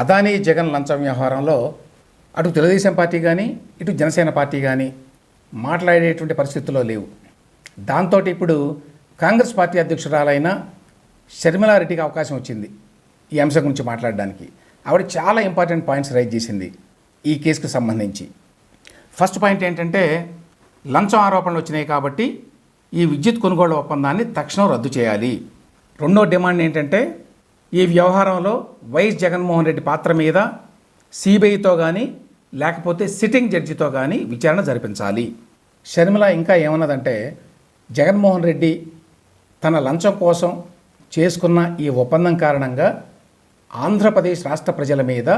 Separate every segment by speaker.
Speaker 1: అదానీ జగన్ లంచం వ్యవహారంలో అటు తెలుగుదేశం పార్టీ కానీ ఇటు జనసేన పార్టీ కానీ మాట్లాడేటువంటి పరిస్థితుల్లో లేవు. దాంతో ఇప్పుడు కాంగ్రెస్ పార్టీ అధ్యక్షురాలైన షర్మిలారెడ్డికి అవకాశం వచ్చింది ఈ అంశం గురించి మాట్లాడడానికి. ఆవిడ చాలా ఇంపార్టెంట్ పాయింట్స్ రైజ్ చేసింది ఈ కేసుకు సంబంధించి. ఫస్ట్ పాయింట్ ఏంటంటే లంచం ఆరోపణలు వచ్చినాయి కాబట్టి ఈ విద్యుత్ కొనుగోలు ఒప్పందాన్ని తక్షణం రద్దు చేయాలి. రెండో డిమాండ్ ఏంటంటే ఈ వ్యవహారంలో వైఎస్ జగన్మోహన్ రెడ్డి పాత్ర మీద సిబిఐతో కానీ లేకపోతే సిట్టింగ్ జడ్జితో కానీ విచారణ జరిపించాలి. షర్మిల ఇంకా ఏమన్నదంటే జగన్మోహన్ రెడ్డి తన లంచం కోసం చేసుకున్న ఈ ఒప్పందం కారణంగా ఆంధ్రప్రదేశ్ రాష్ట్ర ప్రజల మీద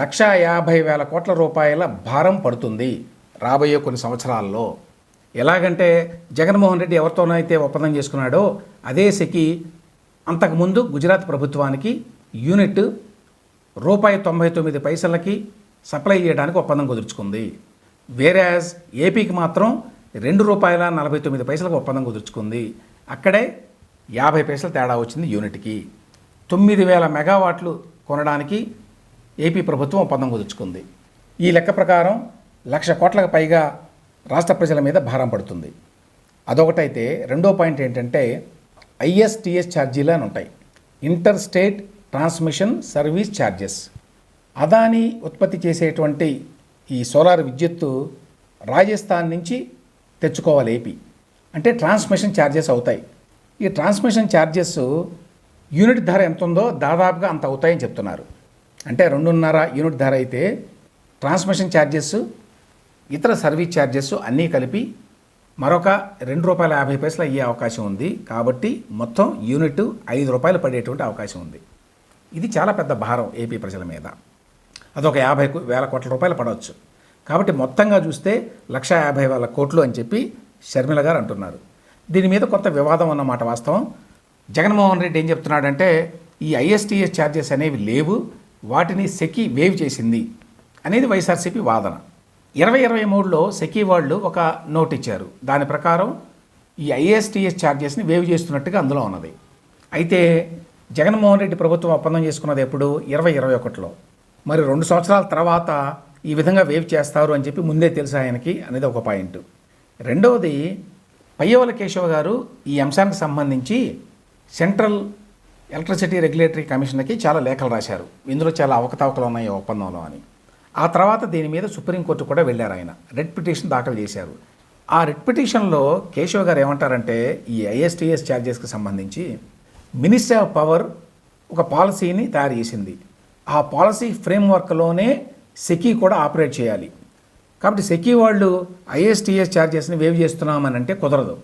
Speaker 1: లక్షా యాభై వేల కోట్ల రూపాయల భారం పడుతుంది రాబోయే కొన్ని సంవత్సరాల్లో. ఎలాగంటే జగన్మోహన్ రెడ్డి ఎవరితోనైతే ఒప్పందం చేసుకున్నాడో అదే సెకి అంతకుముందు గుజరాత్ ప్రభుత్వానికి యూనిట్ రూపాయి తొంభై తొమ్మిది పైసలకి సప్లై చేయడానికి ఒప్పందం కుదుర్చుకుంది. వేరేజ్ ఏపీకి మాత్రం రెండు రూపాయల నలభై తొమ్మిది పైసలకు ఒప్పందం కుదుర్చుకుంది. అక్కడే యాభై పైసలు తేడా వచ్చింది యూనిట్కి. తొమ్మిది వేల మెగావాట్లు కొనడానికి ఏపీ ప్రభుత్వం ఒప్పందం కుదుర్చుకుంది. ఈ లెక్క ప్రకారం లక్ష కోట్లకు పైగా రాష్ట్ర ప్రజల మీద భారం పడుతుంది. అదొకటైతే రెండో పాయింట్ ఏంటంటే ఐఎస్టిఎస్ ఛార్జీలు అని ఉంటాయి. Inter state transmission service charges. Adani ఉత్పత్తి చేసేటువంటి ఈ సోలార్ విద్యుత్తు రాజస్థాన్ నుంచి తెచ్చుకోవాలి ఏపీ. అంటే ట్రాన్స్మిషన్ ఛార్జెస్ అవుతాయి. ఈ ట్రాన్స్మిషన్ ఛార్జెస్ యూనిట్ ధర ఎంత ఉందో దాదాపుగా అంత అవుతాయని చెప్తున్నారు. అంటే రెండున్నర యూనిట్ ధర అయితే ట్రాన్స్మిషన్ ఛార్జెస్ ఇతర సర్వీస్ ఛార్జెస్ అన్నీ కలిపి మరొక రెండు రూపాయల యాభై పైసలు అయ్యే అవకాశం ఉంది. కాబట్టి మొత్తం యూనిట్ ఐదు రూపాయలు పడేటువంటి అవకాశం ఉంది. ఇది చాలా పెద్ద భారం ఏపీ ప్రజల మీద. అదొక యాభై వేల కోట్ల రూపాయలు పడవచ్చు. కాబట్టి మొత్తంగా చూస్తే లక్ష యాభై వేల కోట్లు అని చెప్పి షర్మిల గారు అంటున్నారు. దీని మీద కొంత వివాదం అన్నమాట వాస్తవం. జగన్మోహన్ రెడ్డి ఏం చెప్తున్నాడంటే ఈ ఐఎస్టీఎస్ ఛార్జెస్ అనేవి లేవు వాటిని సెకి వేవ్ చేసింది అనేది వైఎస్ఆర్సీపీ వాదన. ఇరవై ఇరవై మూడులో సెకీ వాళ్ళు ఒక నోట్ ఇచ్చారు. దాని ప్రకారం ఈ ఐఎస్టీఎస్ ఛార్జెస్ని వేవ్ చేస్తున్నట్టుగా అందులో ఉన్నది. అయితే జగన్మోహన్ రెడ్డి ప్రభుత్వం ఒప్పందం చేసుకున్నది ఎప్పుడు? ఇరవై ఇరవై ఒకటిలో. మరి రెండు సంవత్సరాల తర్వాత ఈ విధంగా వేవ్ చేస్తారు అని చెప్పి ముందే తెలుసు ఆయనకి అనేది ఒక పాయింట్. రెండవది పయ్యవల కేశవ గారు ఈ అంశానికి సంబంధించి సెంట్రల్ ఎలక్ట్రిసిటీ రెగ్యులేటరీ కమిషన్కి చాలా లేఖలు రాశారు. ఇందులో చాలా అవకతవకలు ఉన్నాయి ఈ ఒప్పందంలో అని. ఆ తర్వాత దీని మీద సుప్రీంకోర్టు కూడా వెళ్ళారు ఆయన. రెడ్ పిటిషన్ దాఖలు చేశారు. ఆ రెడ్ పిటిషన్లో కేశవ్ గారు ఏమంటారంటే ఈ ఐఎస్టీఎస్ ఛార్జెస్కి సంబంధించి మినిస్ట్రీ ఆఫ్ పవర్ ఒక పాలసీని తయారు చేసింది. ఆ పాలసీ ఫ్రేమ్వర్క్లోనే సెకీ కూడా ఆపరేట్ చేయాలి. కాబట్టి సెకీ వాళ్ళు ఐఎస్టీఎస్ ఛార్జెస్ని వేవ్ చేస్తున్నామని అంటే కుదరదు.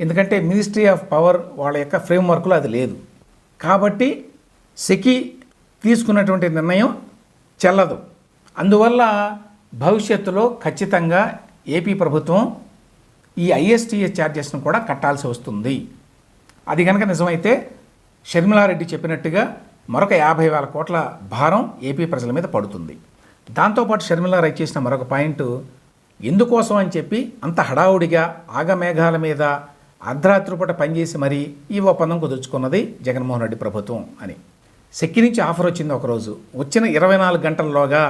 Speaker 1: ఎందుకంటే మినిస్ట్రీ ఆఫ్ పవర్ వాళ్ళ యొక్క ఫ్రేమ్వర్క్లో అది లేదు. కాబట్టి సెకీ తీసుకున్నటువంటి నిర్ణయం చెల్లదు. అందువల్ల భవిష్యత్తులో ఖచ్చితంగా ఏపీ ప్రభుత్వం ఈ ఐఎస్టీఎస్ ఛార్జెస్ను కూడా కట్టాల్సి వస్తుంది. అది కనుక నిజమైతే షర్మిలారెడ్డి చెప్పినట్టుగా మరొక యాభై వేల కోట్ల భారం ఏపీ ప్రజల మీద పడుతుంది. దాంతోపాటు షర్మిల రైట్ చేసిన మరొక పాయింట్ ఎందుకోసం అని చెప్పి అంత హడావుడిగా ఆగమేఘాల మీద అర్ధరాత్రి పూట పనిచేసి మరీ ఈ ఒప్పందం కుదుర్చుకున్నది జగన్మోహన్ రెడ్డి ప్రభుత్వం అని. సెక్కి నుంచి ఆఫర్ వచ్చింది ఒకరోజు. వచ్చిన ఇరవై నాలుగు గంటల్లోగా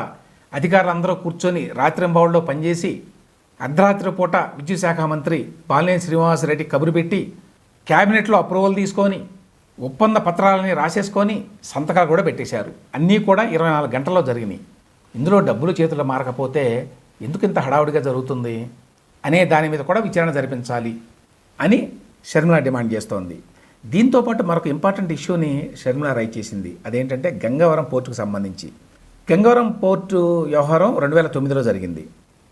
Speaker 1: అధికారులందరూ కూర్చొని రాత్రింబావుల్లో పనిచేసి అర్ధరాత్రి పూట విద్యుత్ శాఖ మంత్రి బాలినేని శ్రీనివాసరెడ్డి కబురు పెట్టి క్యాబినెట్లో అప్రూవల్ తీసుకొని ఒప్పంద పత్రాలని రాసేసుకొని సంతకాలు కూడా పెట్టేశారు. అన్నీ కూడా ఇరవై నాలుగు గంటల్లో జరిగినాయి. ఇందులో డబ్బులు చేతులు మారకపోతే ఎందుకు ఇంత హడావుడిగా జరుగుతుంది? అనే దాని మీద కూడా విచారణ జరిపించాలి అని షర్మిల డిమాండ్ చేస్తోంది. దీంతోపాటు మరొక ఇంపార్టెంట్ ఇష్యూని షర్మిల రైట్ చేసింది. అదేంటంటే గంగవరం పోర్టుకు సంబంధించి. గంగవరం పోర్టు వ్యవహారం రెండు వేల తొమ్మిదిలో జరిగింది.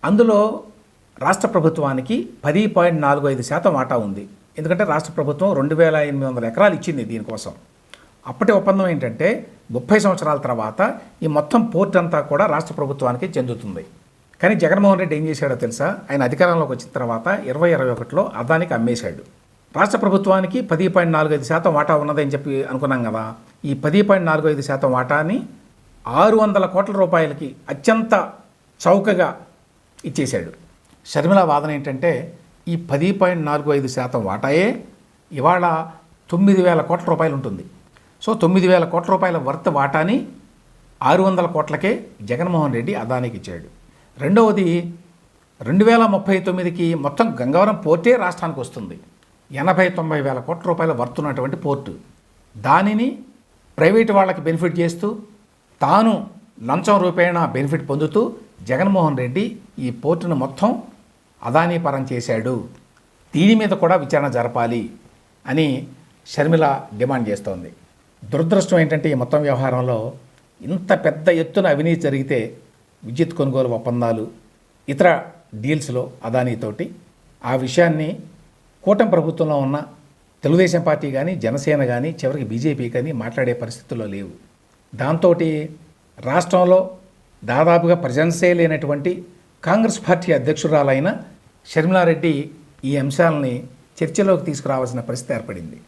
Speaker 1: అందులో రాష్ట్ర ప్రభుత్వానికి పది పాయింట్ నాలుగు ఐదు శాతం వాటా ఉంది. ఎందుకంటే రాష్ట్ర ప్రభుత్వం రెండు వేల ఎనిమిది వందల ఎకరాలు ఇచ్చింది దీనికోసం. అప్పటి ఒప్పందం ఏంటంటే ముప్పై సంవత్సరాల తర్వాత ఈ మొత్తం పోర్ట్ అంతా కూడా రాష్ట్ర ప్రభుత్వానికి చెందుతుంది. కానీ జగన్మోహన్ రెడ్డి ఏం చేశాడో తెలుసా? ఆయన అధికారంలోకి వచ్చిన తర్వాత ఇరవై ఇరవై ఒకటిలో అదానికి అమ్మేశాడు. రాష్ట్ర ప్రభుత్వానికి పది పాయింట్ నాలుగు ఐదు శాతం వాటా ఉన్నదని చెప్పి అనుకున్నాం కదా. ఈ పది పాయింట్ నాలుగు ఐదు శాతం వాటాని ఆరు వందల కోట్ల రూపాయలకి అత్యంత చౌకగా ఇచ్చేశాడు. షర్మిల వాదన ఏంటంటే ఈ పది పాయింట్ నాలుగు ఐదు శాతం వాటాయే ఇవాళ తొమ్మిది వేల కోట్ల రూపాయలు ఉంటుంది. సో తొమ్మిది వేల కోట్ల రూపాయల వర్త్ వాటాని ఆరు వందల కోట్లకే జగన్మోహన్ రెడ్డి అదానికి ఇచ్చాడు. రెండవది రెండు వేల ముప్పై తొమ్మిదికి మొత్తం గంగవరం పోర్టే రాష్ట్రానికి వస్తుంది. ఎనభై తొంభై వేల కోట్ల రూపాయల వర్త్ ఉన్నటువంటి పోర్టు. దానిని ప్రైవేటు వాళ్ళకి బెనిఫిట్ చేస్తూ తాను లంచం రూపేణ బెనిఫిట్ పొందుతూ జగన్మోహన్ రెడ్డి ఈ పోర్టును మొత్తం అదానీ పరం చేశాడు. దీని మీద కూడా విచారణ జరపాలి అని షర్మిల డిమాండ్ చేస్తోంది. దురదృష్టం ఏంటంటే ఈ మొత్తం వ్యవహారంలో ఇంత పెద్ద ఎత్తున అవినీతి జరిగితే విద్యుత్ కొనుగోలు ఒప్పందాలు ఇతర డీల్స్లో అదానీతోటి ఆ విషయాన్ని కూటమి ప్రభుత్వంలో ఉన్న తెలుగుదేశం పార్టీ కానీ జనసేన కానీ చివరికి బీజేపీ కానీ మాట్లాడే పరిస్థితుల్లో లేవు. దాంతో రాష్ట్రంలో దాదాపుగా ప్రజెన్సే లేనటువంటి కాంగ్రెస్ పార్టీ అధ్యక్షురాలైన షర్మిలారెడ్డి ఈ అంశాలని చర్చలోకి తీసుకురావాల్సిన పరిస్థితి ఏర్పడింది.